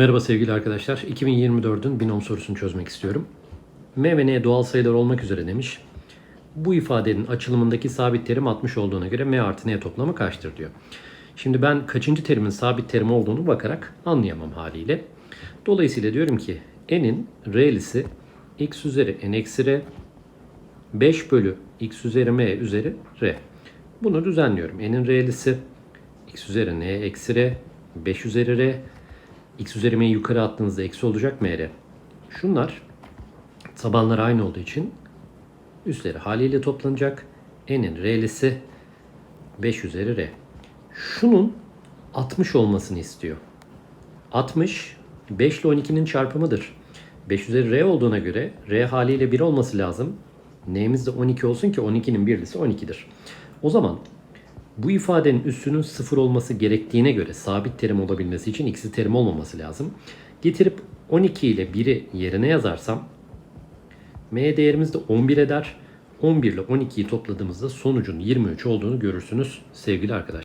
Merhaba sevgili arkadaşlar. 2024'ün binom sorusunu çözmek istiyorum. M ve N doğal sayılar olmak üzere demiş. Bu ifadenin açılımındaki sabit terim 60 olduğuna göre M artı N toplamı kaçtır diyor. Şimdi ben kaçıncı terimin sabit terim olduğunu bakarak anlayamam haliyle. Dolayısıyla diyorum ki N'in R'lisi x üzeri N eksi R 5 bölü x üzeri M üzeri R. Bunu düzenliyorum. N'in R'lisi x üzeri N eksi R 5 üzeri R x üzeri yukarı attığınızda eksi olacak mr. Şunlar tabanlar aynı olduğu için üstleri haliyle toplanacak. n'in r'lisi 5 üzeri r. Şunun 60 olmasını istiyor. 60 5 ile 12'nin çarpımıdır. 5 üzeri r olduğuna göre r haliyle 1 olması lazım. N'imiz de 12 olsun ki 12'nin birlisi 12'dir. O zaman bu ifadenin üssünün sıfır olması gerektiğine göre sabit terim olabilmesi için x'i terim olmaması lazım. Getirip 12 ile 1'i yerine yazarsam m değerimiz de 11 eder. 11 ile 12'yi topladığımızda sonucun 23 olduğunu görürsünüz sevgili arkadaşlar.